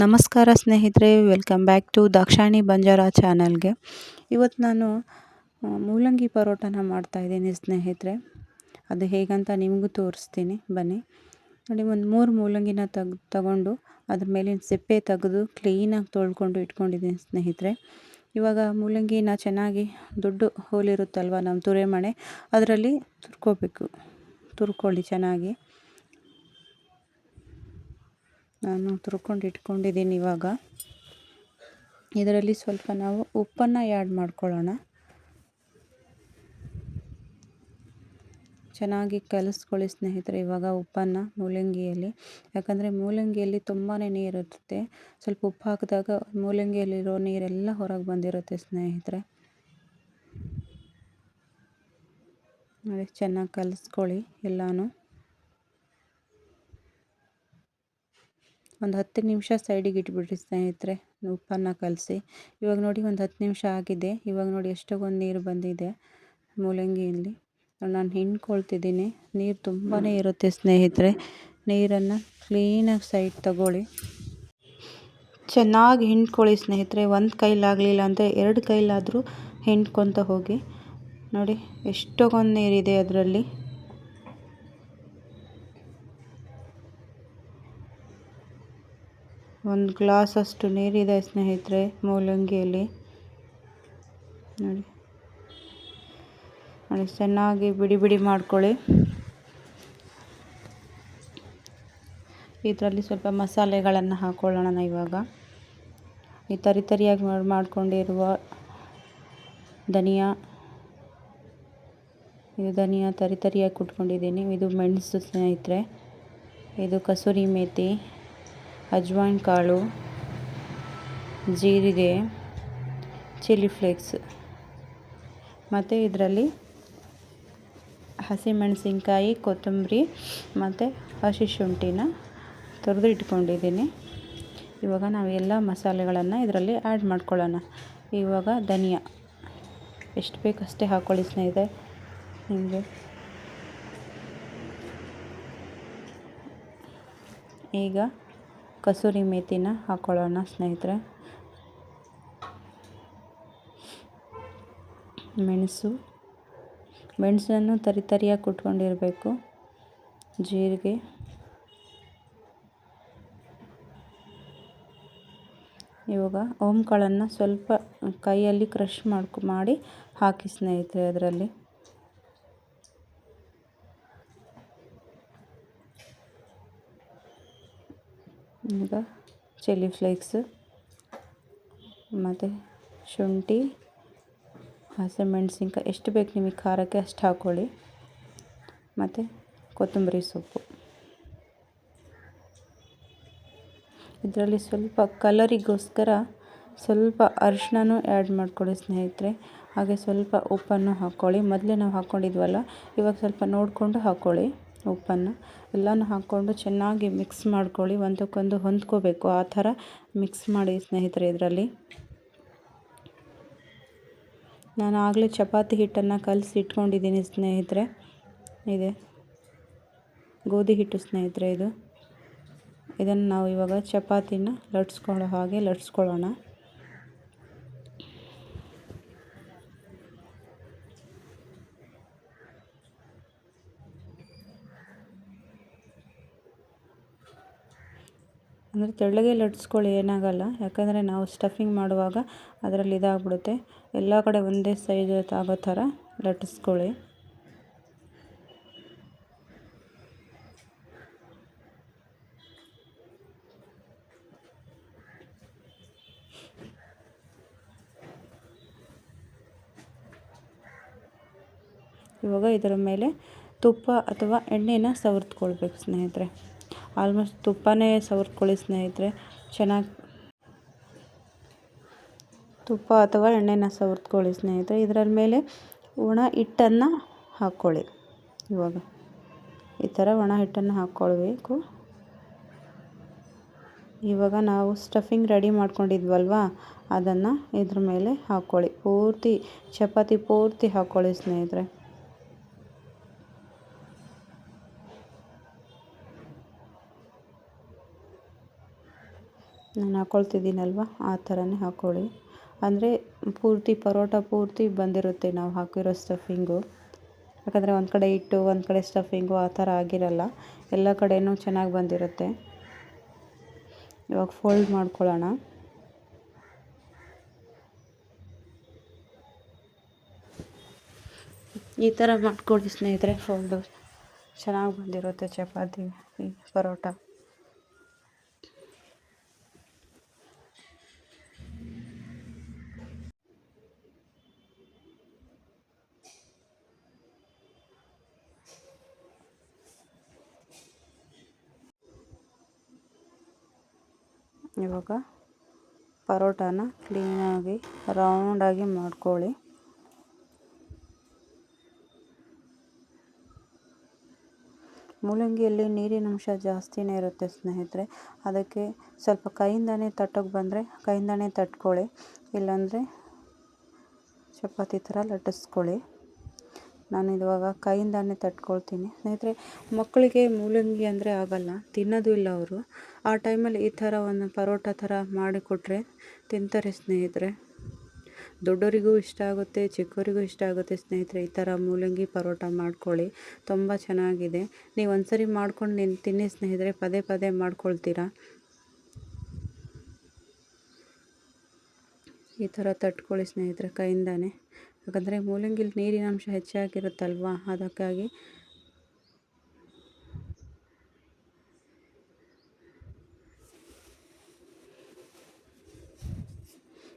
ನಮಸ್ಕಾರ ಸ್ನೇಹಿತರೆ welcome back to Dakshani Banjara ಚಾನಲ್ಗೆ. ಇವತ್ತು ನಾನು ಮೂಲಂಗಿ ಪರೋಟನ ಮಾಡ್ತಾಯಿದ್ದೀನಿ ಸ್ನೇಹಿತರೆ. ಅದು ಹೇಗಂತ ನಿಮಗೂ ತೋರಿಸ್ತೀನಿ, ಬನ್ನಿ. ನೋಡಿ, ಒಂದು ಮೂರು ಮೂಲಂಗಿನ ತೆಗ್, ತಗೊಂಡು ಅದ್ರ ಮೇಲಿನ ಸಿಪ್ಪೆ ತೆಗೆದು ಕ್ಲೀನಾಗಿ ತೊಳ್ಕೊಂಡು ಇಟ್ಕೊಂಡಿದ್ದೀನಿ ಸ್ನೇಹಿತರೆ. ಇವಾಗ ಮೂಲಂಗಿನ ಚೆನ್ನಾಗಿ ದೊಡ್ಡ ಹೋಲಿರುತ್ತಲ್ವ ನಮ್ಮ ತುರೆಮಣೆ ಅದರಲ್ಲಿ ತುರ್ಕೋಬೇಕು. ತುರ್ಕೊಳ್ಳಿ ಚೆನ್ನಾಗಿ. ನಾನು ತುರ್ಕೊಂಡು ಇಟ್ಕೊಂಡಿದ್ದೀನಿ ಇವಾಗ. ಇದರಲ್ಲಿ ಸ್ವಲ್ಪ ನಾವು ಉಪ್ಪನ್ನು ಆ್ಯಡ್ ಮಾಡ್ಕೊಳ್ಳೋಣ. ಚೆನ್ನಾಗಿ ಕಲಸ್ಕೊಳ್ಳಿ ಸ್ನೇಹಿತರೆ ಇವಾಗ ಉಪ್ಪನ್ನು ಮೂಲಂಗಿಯಲ್ಲಿ. ಯಾಕಂದರೆ ಮೂಲಂಗಿಯಲ್ಲಿ ತುಂಬಾ ನೀರಿರುತ್ತೆ ಸ್ವಲ್ಪ ಉಪ್ಪು ಹಾಕಿದಾಗ ಮೂಲಂಗಿಯಲ್ಲಿರೋ ನೀರೆಲ್ಲ ಹೊರಗೆ ಬಂದಿರುತ್ತೆ ಸ್ನೇಹಿತರೆ. ನೋಡಿ, ಚೆನ್ನಾಗಿ ಕಲಿಸ್ಕೊಳ್ಳಿ ಎಲ್ಲನೂ. ಒಂದು ಹತ್ತು ನಿಮಿಷ ಸೈಡಿಗೆ ಇಟ್ಬಿಡ್ರಿ ಸ್ನೇಹಿತರೆ ಉಪ್ಪನ್ನು ಕಲಸಿ. ಇವಾಗ ನೋಡಿ ಒಂದು ಹತ್ತು ನಿಮಿಷ ಆಗಿದೆ. ಇವಾಗ ನೋಡಿ ಎಷ್ಟೊಂದು ನೀರು ಬಂದಿದೆ ಮೂಲಂಗಿಯಲ್ಲಿ. ನಾನು ಹಿಂಡ್ಕೊಳ್ತಿದ್ದೀನಿ. ನೀರು ತುಂಬಾ ಇರುತ್ತೆ ಸ್ನೇಹಿತರೆ. ನೀರನ್ನು ಕ್ಲೀನಾಗಿ ಸೈಡ್ ತಗೊಳ್ಳಿ. ಚೆನ್ನಾಗಿ ಹಿಂಡ್ಕೊಳ್ಳಿ ಸ್ನೇಹಿತರೆ. ಒಂದು ಕೈಲಾಗಲಿಲ್ಲ ಅಂದರೆ ಎರಡು ಕೈಲಾದರೂ ಹಿಂಡ್ಕೊತ ಹೋಗಿ. ನೋಡಿ ಎಷ್ಟೊಂದು ನೀರಿದೆ ಅದರಲ್ಲಿ. ಒಂದು ಗ್ಲಾಸಷ್ಟು ನೀರಿದೆ ಸ್ನೇಹಿತರೆ, ಮೂಲಂಗಿಯಲ್ಲಿ. ನೋಡಿ. ನೋಡಿ, ಚೆನ್ನಾಗಿ ಬಿಡಿ ಬಿಡಿ ಮಾಡ್ಕೊಳ್ಳಿ. ಇದರಲ್ಲಿ ಸ್ವಲ್ಪ ಮಸಾಲೆಗಳನ್ನು ಹಾಕ್ಕೊಳ್ಳೋಣ ಇವಾಗ. ಈ ತರಿ ತರಿಯಾಗಿ ಮಾಡ್ಕೊಂಡಿರುವ ಧನಿಯಾ. ಇದು ಧನಿಯಾ ತರಿ ತರಿಯಾಗಿ ಕುಟ್ಕೊಂಡಿದ್ದೀನಿ. ಇದು ಮೆಣಸು ಸ್ನೇಹಿತರೆ. ಇದು ಕಸೂರಿ ಮೇಥಿ ಅಜ್ವಾಯಿನ್ ಕಾಳು, ಜೀರಿಗೆ, ಚಿಲ್ಲಿ ಫ್ಲೇಕ್ಸ್. ಮತ್ತು ಇದರಲ್ಲಿ ಹಸಿಮೆಣಸಿನ್ಕಾಯಿ, ಕೊತ್ತಂಬರಿ, ಮತ್ತು ಹಸಿ ಶುಂಠಿನ ತೊರೆದು ಇಟ್ಕೊಂಡಿದ್ದೀನಿ. ಇವಾಗ ನಾವು ಎಲ್ಲ ಮಸಾಲೆಗಳನ್ನು ಇದರಲ್ಲಿ ಆ್ಯಡ್ ಮಾಡ್ಕೊಳ್ಳೋಣ. ಇವಾಗ ಧನಿಯಾ. ಎಷ್ಟು ಬೇಕಷ್ಟೇ ಹಾಕ್ಕೊಳ್ಳಿ ಸ್ನೇಹಿತರೆ. ನಿಮಗೆ ಈಗ ಕಸೂರಿ ಮೇಥಿನ ಹಾಕ್ಕೊಳ್ಳೋಣ ಸ್ನೇಹಿತರೆ. ಮೆಣಸು. ಮೆಣಸನ್ನು ತರಿತರಿಯಾಗಿ ಕುಟ್ಕೊಂಡಿರಬೇಕು. ಜೀರಿಗೆ. ಇವಾಗ ಓಂಕಾಳನ್ನು ಸ್ವಲ್ಪ ಕೈಯಲ್ಲಿ ಕ್ರಷ್ ಮಾಡ್ಕೊ ಮಾಡಿ ಹಾಕಿ ಸ್ನೇಹಿತರೆ ಅದರಲ್ಲಿ. ಈಗ ಚಿಲ್ಲಿ ಫ್ಲೇಕ್ಸ್, ಮತ್ತು ಶುಂಠಿ ಹಸಿಮೆಣ್ಸಿನ್ಕಾಯಿ ಎಷ್ಟು ಬೇಕು ನಿಮಗೆ ಖಾರಕ್ಕೆ ಅಷ್ಟು ಹಾಕ್ಕೊಳ್ಳಿ ಮತ್ತು ಕೊತ್ತಂಬರಿ ಸೊಪ್ಪು. ಇದರಲ್ಲಿ ಸ್ವಲ್ಪ ಕಲರಿಗೋಸ್ಕರ ಸ್ವಲ್ಪ ಅರಿಶಿನೂ ಆ್ಯಡ್ ಮಾಡ್ಕೊಳ್ಳಿ ಸ್ನೇಹಿತರೆ. ಹಾಗೆ ಸ್ವಲ್ಪ ಉಪ್ಪನ್ನು ಹಾಕ್ಕೊಳ್ಳಿ ಮೊದಲೇ ನಾವು ಹಾಕ್ಕೊಂಡಿದ್ವಲ್ಲ, ಇವಾಗ ಸ್ವಲ್ಪ ನೋಡಿಕೊಂಡು ಹಾಕ್ಕೊಳ್ಳಿ ಉಪ್ಪನ್ನು ಎಲ್ಲನೂ ಹಾಕ್ಕೊಂಡು ಚೆನ್ನಾಗಿ ಮಿಕ್ಸ್ ಮಾಡ್ಕೊಳ್ಳಿ, ಒಂದಕ್ಕೊಂದು ಹೊಂದ್ಕೋಬೇಕು. ಆ ಥರ ಮಿಕ್ಸ್ ಮಾಡಿ ಸ್ನೇಹಿತರೆ ಇದರಲ್ಲಿ. ನಾನು ಆಗಲೇ ಚಪಾತಿ ಹಿಟ್ಟನ್ನು ಕಲಸಿ ಇಟ್ಕೊಂಡಿದ್ದೀನಿ ಸ್ನೇಹಿತರೆ. ಇದೆ. ಗೋಧಿ ಹಿಟ್ಟು ಸ್ನೇಹಿತರೆ ಇದು. ಇದನ್ನು ನಾವು ಇವಾಗ ಚಪಾತಿನ ಲಟ್ಸ್ಕೊಳ್ಳೋ ಹಾಗೆ ಲಟ್ಸ್ಕೊಳ್ಳೋಣ. ಅಂದರೆ ತೆಳ್ಳಗೆ ಲಟ್ಸ್ಕೊಳ್ಳಿ ಏನಾಗಲ್ಲ. ಯಾಕಂದರೆ ನಾವು ಸ್ಟಫಿಂಗ್ ಮಾಡುವಾಗ ಅದರಲ್ಲಿ ಇದಾಗ್ಬಿಡುತ್ತೆ. ಎಲ್ಲ ಕಡೆ ಒಂದೇ ಸೈಜ್ ಆಗೋ ಥರ ಲಟ್ಟಿಸ್ಕೊಳ್ಳಿ. ಇವಾಗ ಇದರ ಮೇಲೆ ತುಪ್ಪ ಅಥವಾ ಎಣ್ಣೆನ ಸವರ್ತ್ಕೊಳ್ಬೇಕು ಸ್ನೇಹಿತರೆ. ಆಲ್ಮೋಸ್ಟ್ ತುಪ್ಪನೇ ಸವರ್ಕೊಳ್ಳಿ ಸ್ನೇಹಿತರೆ. ಚೆನ್ನಾಗಿ ತುಪ್ಪ ಅಥವಾ ಎಣ್ಣೆನ ಸವರ್ತ್ಕೊಳ್ಳಿ ಸ್ನೇಹಿತರೆ. ಇದರ ಮೇಲೆ ಒಣ ಹಿಟ್ಟನ್ನು ಹಾಕ್ಕೊಳ್ಳಿ ಇವಾಗ ಈ ಥರ ಒಣ ಹಿಟ್ಟನ್ನು ಹಾಕ್ಕೊಳ್ಬೇಕು ಇವಾಗ ನಾವು ಸ್ಟಫಿಂಗ್ ರೆಡಿ ಮಾಡ್ಕೊಂಡಿದ್ವಲ್ವಾ? ಅದನ್ನು ಇದ್ರ ಮೇಲೆ ಹಾಕ್ಕೊಳ್ಳಿ ಪೂರ್ತಿ ಚಪಾತಿ ಪೂರ್ತಿ ಹಾಕ್ಕೊಳ್ಳಿ ಸ್ನೇಹಿತರೆ. ನಾನು ಹಾಕ್ಕೊಳ್ತಿದ್ದೀನಲ್ವ ಆ ಥರನೇ ಹಾಕ್ಕೊಳ್ಳಿ ಅಂದರೆ ಪೂರ್ತಿ ಪರೋಟ ಪೂರ್ತಿ ಬಂದಿರುತ್ತೆ ನಾವು ಹಾಕಿರೋ ಸ್ಟಫಿಂಗು. ಯಾಕಂದರೆ ಒಂದು ಕಡೆ ಇಟ್ಟು ಒಂದು ಕಡೆ ಸ್ಟಫಿಂಗು ಆ ಥರ ಆಗಿರಲ್ಲ. ಎಲ್ಲ ಕಡೆಯೂ ಚೆನ್ನಾಗಿ ಬಂದಿರುತ್ತೆ. ಇವಾಗ ಫೋಲ್ಡ್ ಮಾಡ್ಕೊಳ್ಳೋಣ. ಈ ಥರ ಮಾಡ್ಕೊಳ್ಳಿ ಸ್ನೇಹಿತರೆ, ಫೋಲ್ಡು. ಚೆನ್ನಾಗಿ ಬಂದಿರುತ್ತೆ ಚಪಾತಿ, ಪರೋಟ. ಇವಾಗ ಪರೋಟಾನ ಕ್ಲೀನಾಗಿ, ರೌಂಡಾಗಿ ಮಾಡ್ಕೊಳ್ಳಿ. ಮೂಲಂಗಿಯಲ್ಲಿ ನೀರಿನ ಅಂಶ ಜಾಸ್ತಿನೇ ಇರುತ್ತೆ ಸ್ನೇಹಿತರೆ. ಅದಕ್ಕೆ ಸ್ವಲ್ಪ ಕೈಯಿಂದನೇ ತಟ್ಟೋಕೆ ಬಂದರೆ ಕೈಯಿಂದನೇ ತಟ್ಕೊಳ್ಳಿ. ಇಲ್ಲಾಂದರೆ ಚಪಾತಿ ಥರ ಲಟ್ಟಿಸ್ಕೊಳ್ಳಿ. ನಾನು ಇವಾಗ ಕೈಯಿಂದಾನೆ ತಟ್ಕೊಳ್ತೀನಿ. ಸ್ನೇಹಿತರೆ, ಮಕ್ಕಳಿಗೆ ಮೂಲಂಗಿ ಅಂದರೆ ಆಗಲ್ಲ, ತಿನ್ನೋದು ಇಲ್ಲ ಅವರು. ಆ ಟೈಮಲ್ಲಿ ಈ ಥರ ಒಂದು ಪರೋಟ ಥರ ಮಾಡಿಕೊಟ್ರೆ ತಿಂತಾರೆ ಸ್ನೇಹಿತರೆ. ದೊಡ್ಡವರಿಗೂ ಇಷ್ಟ ಆಗುತ್ತೆ, ಚಿಕ್ಕವರಿಗೂ ಇಷ್ಟ ಆಗುತ್ತೆ ಸ್ನೇಹಿತರೆ ಈ ಥರ ಮೂಲಂಗಿ ಪರೋಟ ಮಾಡ್ಕೊಳ್ಳಿ. ತುಂಬ ಚೆನ್ನಾಗಿದೆ. ನೀವು ಒಂದ್ಸರಿ ಮಾಡ್ಕೊಂಡು ನಿನ್ನ ತಿನ್ನಿ ಸ್ನೇಹಿತರೆ, ಪದೇ ಪದೇ ಮಾಡ್ಕೊಳ್ತೀರಾ? ಈ ಥರ ತಟ್ಕೊಳ್ಳಿ ಸ್ನೇಹಿತರೆ ಕೈಯಿಂದಾನೆ. ಯಾಕಂದರೆ ಮೂಲಂಗಿಲಿ ನೀರಿನ ಅಂಶ ಹೆಚ್ಚಾಗಿರುತ್ತಲ್ವ? ಅದಕ್ಕಾಗಿ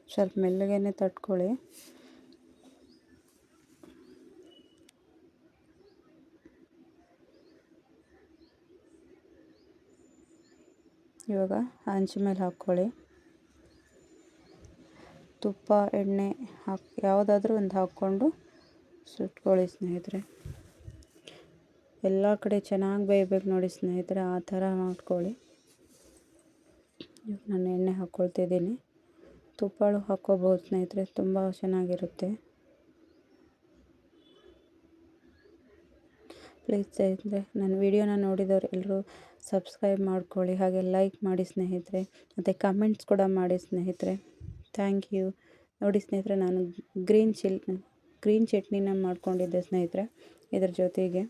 ಸ್ವಲ್ಪ ಮೆಲ್ಲಗೆ ತಟ್ಕೊಳ್ಳಿ. ಇವಾಗ ಹಂಚು ಮೇಲೆ ಹಾಕ್ಕೊಳ್ಳಿ. ತುಪ್ಪ, ಎಣ್ಣೆ ಹಾಕಿ, ಯಾವುದಾದ್ರೂ ಒಂದು ಹಾಕ್ಕೊಂಡು ಸುಟ್ಕೊಳ್ಳಿ ಸ್ನೇಹಿತರೆ. ಎಲ್ಲ ಕಡೆ ಚೆನ್ನಾಗಿ ಬೇಯಬೇಕು ನೋಡಿ ಸ್ನೇಹಿತರೆ, ಆ ಥರ ಮಾಡ್ಕೊಳ್ಳಿ. ನಾನು ಎಣ್ಣೆ ಹಾಕ್ಕೊಳ್ತಿದ್ದೀನಿ ತುಪ್ಪಳು ಹಾಕ್ಕೋಬೋದು ಸ್ನೇಹಿತರೆ, ತುಂಬ ಚೆನ್ನಾಗಿರುತ್ತೆ. ಪ್ಲೀಸ್ ಸ್ನೇಹಿತರೆ, ನನ್ನ ವಿಡಿಯೋನ ನೋಡಿದವರು ಎಲ್ಲರೂ ಸಬ್ಸ್ಕ್ರೈಬ್ ಮಾಡ್ಕೊಳ್ಳಿ, ಹಾಗೆ ಲೈಕ್ ಮಾಡಿ ಸ್ನೇಹಿತರೆ, ಮತ್ತು ಕಮೆಂಟ್ಸ್ ಕೂಡ ಮಾಡಿ ಸ್ನೇಹಿತರೆ. Thank you. ನೋಡಿ ಸ್ನೇಹಿತರೆ ನಾನು ಗ್ರೀನ್ ಚಿಲ್ ಗ್ರೀನ್ ಚಟ್ನಿನ ಮಾಡ್ಕೊಂಡಿದ್ದೆ ಸ್ನೇಹಿತರೆ ಇದ್ರ ಜೊತೆಗೆ.